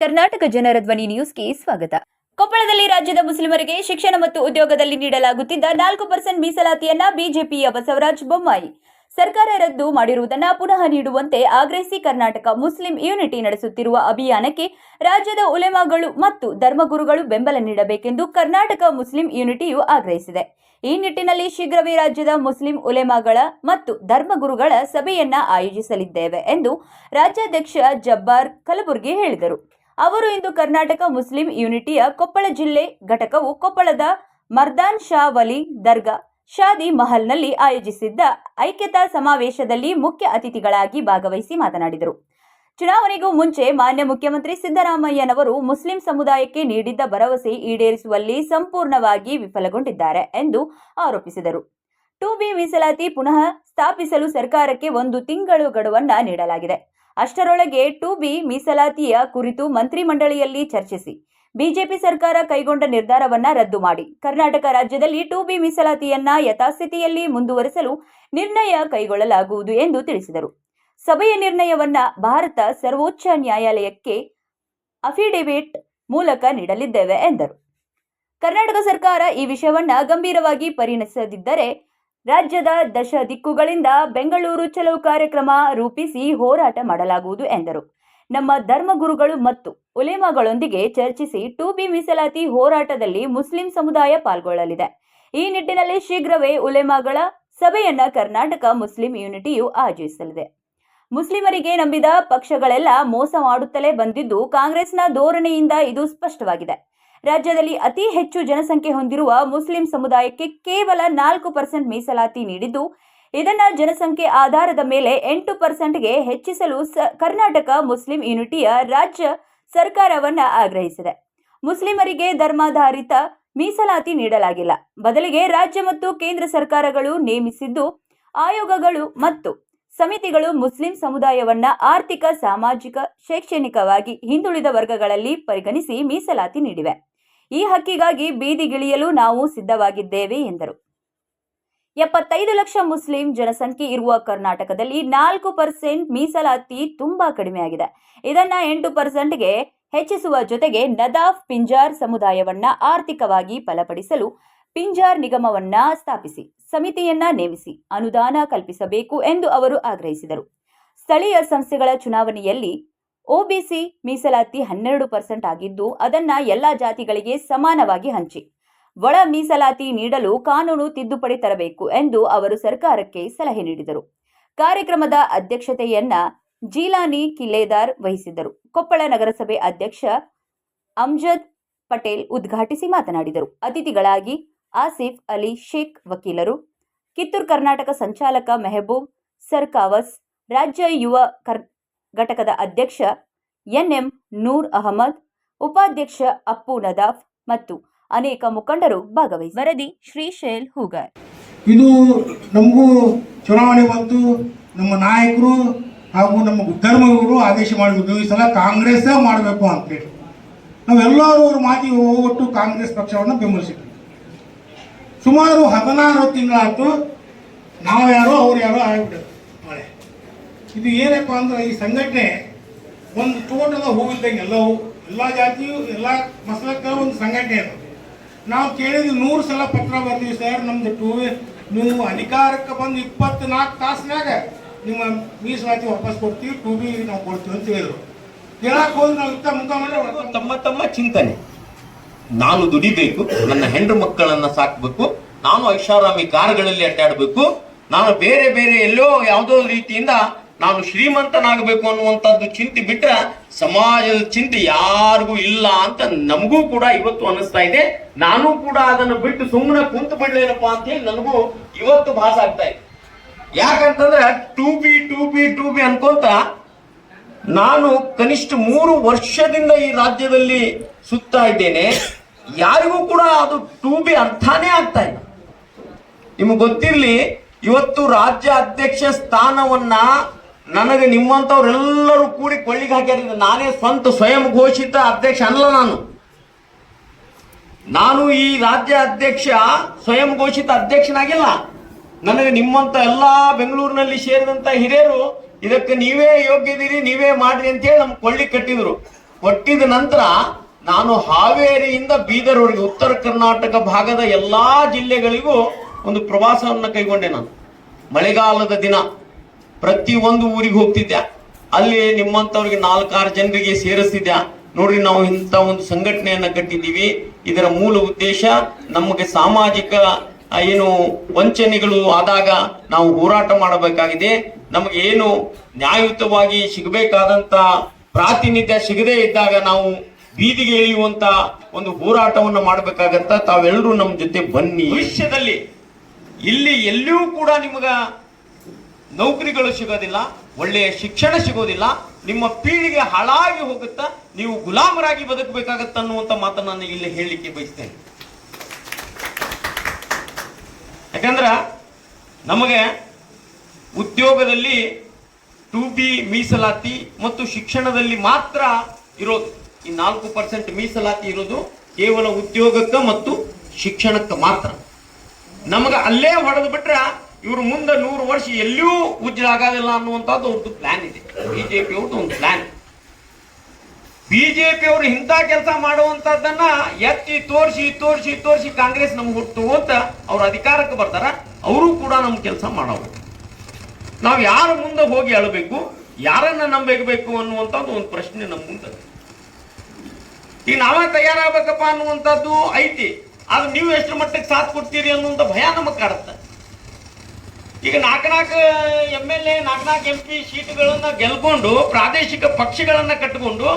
ಕರ್ನಾಟಕ ಜನರ ಧ್ವನಿ ನ್ಯೂಸ್ಗೆ ಸ್ವಾಗತ. ಕೊಪ್ಪಳದಲ್ಲಿ ರಾಜ್ಯದ ಮುಸ್ಲಿಮರಿಗೆ ಶಿಕ್ಷಣ ಮತ್ತು ಉದ್ಯೋಗದಲ್ಲಿ ನೀಡಲಾಗುತ್ತಿದ್ದ ನಾಲ್ಕು ಪರ್ಸೆಂಟ್ ಮೀಸಲಾತಿಯನ್ನ ಬಿಜೆಪಿಯ ಬಸವರಾಜ್ ಬೊಮ್ಮಾಯಿ. ಸರ್ಕಾರ ರದ್ದು ಮಾಡಿರುವುದನ್ನು ಪುನಃ ನೀಡುವಂತೆ ಆಗ್ರಹಿಸಿ ಕರ್ನಾಟಕ ಮುಸ್ಲಿಂ ಯೂನಿಟಿ ನಡೆಸುತ್ತಿರುವ ಅಭಿಯಾನಕ್ಕೆ ರಾಜ್ಯದ ಉಲೆಮಾಗಳು ಮತ್ತು ಧರ್ಮಗುರುಗಳು ಬೆಂಬಲ ನೀಡಬೇಕೆಂದು ಕರ್ನಾಟಕ ಮುಸ್ಲಿಂ ಯೂನಿಟಿಯು ಆಗ್ರಹಿಸಿದೆ. ಈ ನಿಟ್ಟಿನಲ್ಲಿ ಶೀಘ್ರವೇ ರಾಜ್ಯದ ಮುಸ್ಲಿಂ ಉಲೆಮಾಗಳ ಮತ್ತು ಧರ್ಮಗುರುಗಳ ಸಭೆಯನ್ನ ಆಯೋಜಿಸಲಿದ್ದೇವೆ ಎಂದು ರಾಜ್ಯಾಧ್ಯಕ್ಷ ಜಬ್ಬಾರ್ ಕಲಬುರ್ಗಿ ಹೇಳಿದರು. ಅವರು ಇಂದು ಕರ್ನಾಟಕ ಮುಸ್ಲಿಂ ಯೂನಿಟಿಯ ಕೊಪ್ಪಳ ಜಿಲ್ಲೆ ಘಟಕವು ಕೊಪ್ಪಳದ ಮರ್ದಾನ್ ಶಾ ವಲಿ ದರ್ಗಾ ಶಾದಿ ಮಹಲ್ನಲ್ಲಿ ಆಯೋಜಿಸಿದ್ದ ಐಕ್ಯತಾ ಸಮಾವೇಶದಲ್ಲಿ ಮುಖ್ಯ ಅತಿಥಿಗಳಾಗಿ ಭಾಗವಹಿಸಿ ಮಾತನಾಡಿದರು. ಚುನಾವಣೆಗೂ ಮುಂಚೆ ಮಾನ್ಯ ಮುಖ್ಯಮಂತ್ರಿ ಸಿದ್ದರಾಮಯ್ಯನವರು ಮುಸ್ಲಿಂ ಸಮುದಾಯಕ್ಕೆ ನೀಡಿದ್ದ ಭರವಸೆ ಈಡೇರಿಸುವಲ್ಲಿ ಸಂಪೂರ್ಣವಾಗಿ ವಿಫಲಗೊಂಡಿದ್ದಾರೆ ಎಂದು ಆರೋಪಿಸಿದರು. ಟು ಬಿ ಮೀಸಲಾತಿ ಪುನಃ ಸ್ಥಾಪಿಸಲು ಸರ್ಕಾರಕ್ಕೆ ಒಂದು ತಿಂಗಳು ಗಡುವನ್ನ ನೀಡಲಾಗಿದೆ. ಅಷ್ಟರೊಳಗೆ ಟು ಮೀಸಲಾತಿಯ ಕುರಿತು ಮಂತ್ರಿಮಂಡಳಿಯಲ್ಲಿ ಚರ್ಚಿಸಿ. ಬಿಜೆಪಿ ಸರ್ಕಾರ ಕೈಗೊಂಡ ನಿರ್ಧಾರವನ್ನ ರದ್ದು ಮಾಡಿ. ಕರ್ನಾಟಕ ರಾಜ್ಯದಲ್ಲಿ ಟು ಬಿ ಮೀಸಲಾತಿಯನ್ನ ಯಥಾಸ್ಥಿತಿಯಲ್ಲಿ ಮುಂದುವರೆಸಲು ನಿರ್ಣಯ ಕೈಗೊಳ್ಳಲಾಗುವುದು ಎಂದು ತಿಳಿಸಿದರು. ಸಭೆಯ ನಿರ್ಣಯವನ್ನ ಭಾರತ ಸರ್ವೋಚ್ಚ ನ್ಯಾಯಾಲಯಕ್ಕೆ ಅಫಿಡವಿಟ್ ಮೂಲಕ ನೀಡಲಿದ್ದೇವೆ ಎಂದರು. ಕರ್ನಾಟಕ ಸರ್ಕಾರ ಈ ವಿಷಯವನ್ನ ಗಂಭೀರವಾಗಿ ಪರಿಣಿಸದಿದ್ದರೆ ರಾಜ್ಯದ ದಶ ದಿಕ್ಕುಗಳಿಂದ ಬೆಂಗಳೂರು ಚಲೋ ಕಾರ್ಯಕ್ರಮ ರೂಪಿಸಿ ಹೋರಾಟ ಮಾಡಲಾಗುವುದು ಎಂದರು. ನಮ್ಮ ಧರ್ಮಗುರುಗಳು ಮತ್ತು ಉಲೇಮಾಗಳೊಂದಿಗೆ ಚರ್ಚಿಸಿ ಟು ಬಿ ಮೀಸಲಾತಿ ಹೋರಾಟದಲ್ಲಿ ಮುಸ್ಲಿಂ ಸಮುದಾಯ ಪಾಲ್ಗೊಳ್ಳಲಿದೆ. ಈ ನಿಟ್ಟಿನಲ್ಲಿ ಶೀಘ್ರವೇ ಉಲೇಮಾಗಳ ಸಭೆಯನ್ನ ಕರ್ನಾಟಕ ಮುಸ್ಲಿಂ ಯೂನಿಟಿಯು ಆಯೋಜಿಸಲಿದೆ. ಮುಸ್ಲಿಮರಿಗೆ ನಂಬಿದ ಪಕ್ಷಗಳೆಲ್ಲ ಮೋಸ ಮಾಡುತ್ತಲೇ ಬಂದಿದ್ದು ಕಾಂಗ್ರೆಸ್ನ ಧೋರಣೆಯಿಂದ ಇದು ಸ್ಪಷ್ಟವಾಗಿದೆ. ರಾಜ್ಯದಲ್ಲಿ ಅತಿ ಹೆಚ್ಚು ಜನಸಂಖ್ಯೆ ಹೊಂದಿರುವ ಮುಸ್ಲಿಂ ಸಮುದಾಯಕ್ಕೆ ಕೇವಲ ನಾಲ್ಕು ಪರ್ಸೆಂಟ್ ಮೀಸಲಾತಿ ನೀಡಿದ್ದು ಇದನ್ನ ಜನಸಂಖ್ಯೆ ಆಧಾರದ ಮೇಲೆ ಎಂಟು ಪರ್ಸೆಂಟ್ಗೆ ಹೆಚ್ಚಿಸಲು ಕರ್ನಾಟಕ ಮುಸ್ಲಿಂ ಯೂನಿಟಿಯ ರಾಜ್ಯ ಸರ್ಕಾರವನ್ನ ಆಗ್ರಹಿಸಿದೆ. ಮುಸ್ಲಿಮರಿಗೆ ಧರ್ಮಾಧಾರಿತ ಮೀಸಲಾತಿ ನೀಡಲಾಗಿಲ್ಲ. ಬದಲಿಗೆ ರಾಜ್ಯ ಮತ್ತು ಕೇಂದ್ರ ಸರ್ಕಾರಗಳು ನೇಮಿಸಿದ್ದು ಆಯೋಗಗಳು ಮತ್ತು ಸಮಿತಿಗಳು ಮುಸ್ಲಿಂ ಸಮುದಾಯವನ್ನ ಆರ್ಥಿಕ, ಸಾಮಾಜಿಕ, ಶೈಕ್ಷಣಿಕವಾಗಿ ಹಿಂದುಳಿದ ವರ್ಗಗಳಲ್ಲಿ ಪರಿಗಣಿಸಿ ಮೀಸಲಾತಿ ನೀಡಿವೆ. ಈ ಹಕ್ಕಿಗಾಗಿ ಬೀದಿಗಿಳಿಯಲು ನಾವು ಸಿದ್ಧವಾಗಿದ್ದೇವೆ ಎಂದರು. ಎಪ್ಪತ್ತೈದು ಲಕ್ಷ ಮುಸ್ಲಿಂ ಜನಸಂಖ್ಯೆ ಇರುವ ಕರ್ನಾಟಕದಲ್ಲಿ ನಾಲ್ಕು ಪರ್ಸೆಂಟ್ ಮೀಸಲಾತಿ ತುಂಬಾ ಕಡಿಮೆಯಾಗಿದೆ ಇದನ್ನ ಎಂಟು ಪರ್ಸೆಂಟ್ಗೆ ಹೆಚ್ಚಿಸುವ ಜೊತೆಗೆ ನದಾಫ್ ಪಿಂಜಾರ್ ಸಮುದಾಯವನ್ನ ಆರ್ಥಿಕವಾಗಿ ಬಲಪಡಿಸಲು ಪಿಂಜಾರ್ ನಿಗಮವನ್ನ ಸ್ಥಾಪಿಸಿ, ಸಮಿತಿಯನ್ನ ನೇಮಿಸಿ, ಅನುದಾನ ಕಲ್ಪಿಸಬೇಕು ಎಂದು ಅವರು ಆಗ್ರಹಿಸಿದರು. ಸ್ಥಳೀಯ ಸಂಸ್ಥೆಗಳ ಚುನಾವಣೆಯಲ್ಲಿ ಒಬಿಸಿ ಮೀಸಲಾತಿ ಹನ್ನೆರಡು ಪರ್ಸೆಂಟ್ ಆಗಿದ್ದು, ಅದನ್ನ ಎಲ್ಲಾ ಜಾತಿಗಳಿಗೆ ಸಮಾನವಾಗಿ ಹಂಚಿ. ಒಳ ಮೀಸಲಾತಿ ನೀಡಲು ಕಾನೂನು ತಿದ್ದುಪಡಿ ತರಬೇಕು ಎಂದು ಅವರು ಸರ್ಕಾರಕ್ಕೆ ಸಲಹೆ ನೀಡಿದರು. ಕಾರ್ಯಕ್ರಮದ ಅಧ್ಯಕ್ಷತೆಯನ್ನ ಜೀಲಾನಿ ಕಿಲ್ಲೇದಾರ್ ವಹಿಸಿದ್ದರು. ಕೊಪ್ಪಳ ನಗರಸಭೆ ಅಧ್ಯಕ್ಷ ಅಮ್ಜದ್ ಪಟೇಲ್ ಉದ್ಘಾಟಿಸಿ ಮಾತನಾಡಿದರು. ಅತಿಥಿಗಳಾಗಿ ಆಸಿಫ್ ಅಲಿ ಶೇಖ್ ವಕೀಲರು, ಕಿತ್ತೂರು ಕರ್ನಾಟಕ ಸಂಚಾಲಕ ಮೆಹಬೂಬ್ ಸರ್ಕಾವಸ್, ರಾಜ್ಯ ಯುವ ಕರ್, ಘಟಕದ ಅಧ್ಯಕ್ಷ ಎನ್ಎಂ ನೂರ್ ಅಹಮದ್, ಉಪಾಧ್ಯಕ್ಷ ಅಪ್ಪು ನದಾಫ್ ಮತ್ತು ಅನೇಕ ಮುಖಂಡರು ಭಾಗವಹಿಸಿ ವರದಿ ಶ್ರೀಶೈಲ್ ಹೂಗಾರ್. ಇದು ನಮಗೂ ಚುನಾವಣೆ ಬಂತು. ನಮ್ಮ ನಾಯಕರು ಹಾಗೂ ನಮ್ಮ ಧರ್ಮಗುರು ಆದೇಶ ಮಾಡಿದ್ರು ಈ ಸಲ ಕಾಂಗ್ರೆಸ್ ಮಾಡಬೇಕು ಅಂತೇಳಿ ನಾವೆಲ್ಲರೂ ಅವ್ರ ಮಾತಿ ಹೋಗೊಟ್ಟು ಕಾಂಗ್ರೆಸ್ ಪಕ್ಷವನ್ನು ಬೆಂಬಲಿಸಿದ್ವಿ. ಸುಮಾರು ಹದಿನಾರು ತಿಂಗಳಾಯ್ತು ನಾವು ಯಾರೋ ಅವ್ರು ಯಾರೋ ಆಗಿಬಿಟ್ಟರು. ಮಳೆ. ಇದು ಏನಪ್ಪ ಅಂದ್ರೆ ಈ ಸಂಘಟನೆ ಒಂದು ತೋಟದ ಹೂವಿದ್ದಂಗೆ ಎಲ್ಲವೂ ಎಲ್ಲ ಜಾತಿಯು ಎಲ್ಲ ಮಸಲಕ್ಕ ಒಂದು ಸಂಘಟನೆ ಅದು. ನಾವು ಕೇಳಿದ್ವಿ ನೂರು ಸಲ ಪತ್ರ ಬರ್ತೀವಿ ಸರ್, ನಮ್ದು ಟೂ ನೀವು ಅಧಿಕಾರಕ್ಕೆ ಬಂದು ಇಪ್ಪತ್ನಾಲ್ಕು ತಾಸಿನಾಗ ನಿಮ್ಮ ಮೀಸಲಾತಿ ವಾಪಸ್ ಕೊಡ್ತೀವಿ ಟೂ ಬಿ ನಾವು ಕೊಡ್ತೀವಿ ಅಂತ ಹೇಳಿದ್ರು. ಹೇಳಕ್ ಹೋದ್ರೆ ನಾವು ಇತ್ತ ಮುಖ ಮಾಡಿ ತಮ್ಮ ತಮ್ಮ ಚಿಂತನೆ. ನಾನು ದುಡಿಬೇಕು, ನನ್ನ ಹೆಂಡ್ರು ಮಕ್ಕಳನ್ನ ಸಾಕ್ಬೇಕು, ನಾನು ಐಷಾರಾಮಿ ಕಾರ್ಗಳಲ್ಲಿ ಅಡ್ಡಾಡಬೇಕು, ನಾನು ಬೇರೆ ಬೇರೆ ಎಲ್ಲೋ ಯಾವುದೋ ರೀತಿಯಿಂದ ನಾನು ಶ್ರೀಮಂತನಾಗಬೇಕು ಅನ್ನುವಂಥದ್ದು ಚಿಂತೆ ಬಿಟ್ಟರೆ ಸಮಾಜದ ಚಿಂತೆ ಯಾರಿಗೂ ಇಲ್ಲ ಅಂತ ನಮಗೂ ಕೂಡ ಇವತ್ತು ಅನಿಸ್ತಾ ಇದೆ. ನಾನು ಕೂಡ ಅದನ್ನು ಬಿಟ್ಟು ಸುಮ್ಮನೆ ಕುಂತು ಬಿಡ್ಲೇನಪ್ಪ ಅಂತ ಹೇಳಿ ನನಗೂ ಇವತ್ತು ಭಾಸ ಆಗ್ತಾ ಇದೆ. ಯಾಕಂತಂದ್ರೆ two B two B two B ಅನ್ಕೊಂತ ನಾನು ಕನಿಷ್ಠ ಮೂರು ವರ್ಷದಿಂದ ಈ ರಾಜ್ಯದಲ್ಲಿ ಸುತ್ತಾ ಇದ್ದೇನೆ. ಯಾರಿಗೂ ಕೂಡ ಅದು ಟೂ ಬಿ ಅರ್ಥನೇ ಆಗ್ತಾ ಇಲ್ಲ. ನಿಮಗೆ ಗೊತ್ತಿರಲಿ, ಇವತ್ತು ರಾಜ್ಯ ಅಧ್ಯಕ್ಷ ಸ್ಥಾನವನ್ನ ನನಗೆ ನಿಮ್ಮಂಥವ್ರೆಲ್ಲರೂ ಕೂಡಿ ಕೊಳ್ಳಿಗೆ ಹಾಕ್ಯಾರ ನಾನೇ ಸ್ವಂತ ಸ್ವಯಂ ಘೋಷಿತ ಅಧ್ಯಕ್ಷ ಅಲ್ಲ ನಾನು. ನಾನು ಈ ರಾಜ್ಯ ಅಧ್ಯಕ್ಷ, ಸ್ವಯಂ ಘೋಷಿತ ಅಧ್ಯಕ್ಷನಾಗಿಲ್ಲ. ನನಗೆ ನಿಮ್ಮಂತ ಎಲ್ಲ ಬೆಂಗಳೂರಿನಲ್ಲಿ ಸೇರಿದಂತ ಹಿರಿಯರು, ಇದಕ್ಕೆ ನೀವೇ ಯೋಗ್ಯದಿರಿ, ನೀವೇ ಮಾಡ್ರಿ ಅಂತೇಳಿ ನಮ್ಗೆ ಕೊಳ್ಳಿ ಕಟ್ಟಿದ್ರು. ಕೊಟ್ಟಿದ ನಂತರ ನಾನು ಹಾವೇರಿಯಿಂದ ಬೀದರ್ವರೆಗೆ ಉತ್ತರ ಕರ್ನಾಟಕ ಭಾಗದ ಎಲ್ಲಾ ಜಿಲ್ಲೆಗಳಿಗೂ ಒಂದು ಪ್ರವಾಸವನ್ನು ಕೈಗೊಂಡೆ ನಾನು. ಮಳೆಗಾಲದ ದಿನ. ಪ್ರತಿ ಒಂದು ಊರಿಗೆ ಹೋಗ್ತಿದ್ದೆ ಅಲ್ಲಿ ನಿಮ್ಮಂತವ್ರಿಗೆ ನಾಲ್ಕಾರು ಜನರಿಗೆ ಸೇರಿಸ್ತಿದ್ದೆ ನೋಡ್ರಿ, ನಾವು ಇಂಥ ಒಂದು ಸಂಘಟನೆಯನ್ನ ಕಟ್ಟಿದ್ದೀವಿ. ಇದರ ಮೂಲ ಉದ್ದೇಶ ನಮಗೆ ಸಾಮಾಜಿಕ ಏನು ವಂಚನೆಗಳು ಆದಾಗ ನಾವು ಹೋರಾಟ ಮಾಡಬೇಕಾಗಿದೆ. ನಮಗೆ ಏನು ನ್ಯಾಯಯುತವಾಗಿ ಸಿಗಬೇಕಾದಂತ ಪ್ರಾತಿನಿಧ್ಯ ಸಿಗದೇ ಇದ್ದಾಗ ನಾವು ಬೀದಿಗೆ ಇಳಿಯುವಂತ ಒಂದು ಹೋರಾಟವನ್ನು ಮಾಡಬೇಕಾಗತ್ತ ತಾವೆಲ್ಲರೂ ನಮ್ಮ ಜೊತೆ ಬನ್ನಿ. ಭವಿಷ್ಯದಲ್ಲಿ ಇಲ್ಲಿ ಎಲ್ಲಿಯೂ ಕೂಡ ನಿಮಗ ನೌಕರಿಗಳು ಸಿಗೋದಿಲ್ಲ, ಒಳ್ಳೆಯ ಶಿಕ್ಷಣ ಸಿಗೋದಿಲ್ಲ, ನಿಮ್ಮ ಪೀಳಿಗೆ ಹಾಳಾಗಿ ಹೋಗುತ್ತಾ ನೀವು ಗುಲಾಮರಾಗಿ ಬದುಕಬೇಕಾಗತ್ತ ಅನ್ನುವಂತ ಮಾತನ್ನ ನಾನು ಇಲ್ಲಿ ಹೇಳಲಿಕ್ಕೆ ಬಯಸ್ತೇನೆ. ಯಾಕಂದ್ರ ನಮಗೆ ಉದ್ಯೋಗದಲ್ಲಿ ಟು ಬಿ ಮೀಸಲಾತಿ ಮತ್ತು ಶಿಕ್ಷಣದಲ್ಲಿ ಮಾತ್ರ ಇರೋದು. ಈ ನಾಲ್ಕು ಪರ್ಸೆಂಟ್ ಮೀಸಲಾತಿ ಇರೋದು ಕೇವಲ ಉದ್ಯೋಗಕ್ಕೆ ಮತ್ತು ಶಿಕ್ಷಣಕ್ಕೆ ಮಾತ್ರ. ನಮಗೆ ಅಲ್ಲೇ ಹೊಡೆದು ಬಿಟ್ರೆ ಇವರು ಮುಂದೆ ನೂರು ವರ್ಷ ಎಲ್ಲಿಯೂ ಉಜ್ಜಲ ಆಗೋದಿಲ್ಲ ಅನ್ನುವಂಥದ್ದು ಅವ್ರದ್ದು ಪ್ಲಾನ್ ಇದೆ. ಬಿಜೆಪಿ ಅವ್ರದ್ದು ಒಂದು ಪ್ಲಾನ್ ಬಿಜೆಪಿ ಅವರು ಇಂಥ ಕೆಲಸ ಮಾಡುವಂತದ್ದನ್ನ ಎತ್ತಿ ತೋರಿಸಿ ತೋರಿಸಿ ತೋರಿಸಿ ಕಾಂಗ್ರೆಸ್ ನಮ್ಗೆ ಹುಟ್ಟು ಅಂತ ಅವ್ರ ಅಧಿಕಾರಕ್ಕೆ ಬರ್ತಾರ. ಅವರು ಕೂಡ ನಮ್ಮ ಕೆಲಸ ಮಾಡೋರು. ನಾವು ಯಾರ ಮುಂದೆ ಹೋಗಿ ಅಳಬೇಕು, ಯಾರನ್ನ ನಂಬಬೇಕು ಅನ್ನುವಂಥದ್ದು ಒಂದು ಪ್ರಶ್ನೆ ನಮ್ಮ ಮುಂದೆ ಈಗ ನಾವೇ ತಯಾರಾಗಬೇಕಪ್ಪ ಅನ್ನುವಂಥದ್ದು ಐತಿ. ಆದ್ರೆ ನೀವು ಎಷ್ಟು ಮಟ್ಟಕ್ಕೆ ಸಾಥ್ ಕೊಡ್ತೀರಿ ಅನ್ನುವಂಥ ಭಯ ನಮಗೆ ಕಾಡುತ್ತೆ. ಈಗ ನಾಲ್ಕು ನಾಲ್ಕು ಎಂ ಎಲ್ ಎ ನಾಲ್ಕು ನಾಲ್ಕು ಪಿ ಸೀಟ್ಗಳನ್ನ ಗೆಲ್ಕೊಂಡು ಪ್ರಾದೇಶಿಕ ಪಕ್ಷಗಳನ್ನ ಕಟ್ಟಿಕೊಂಡು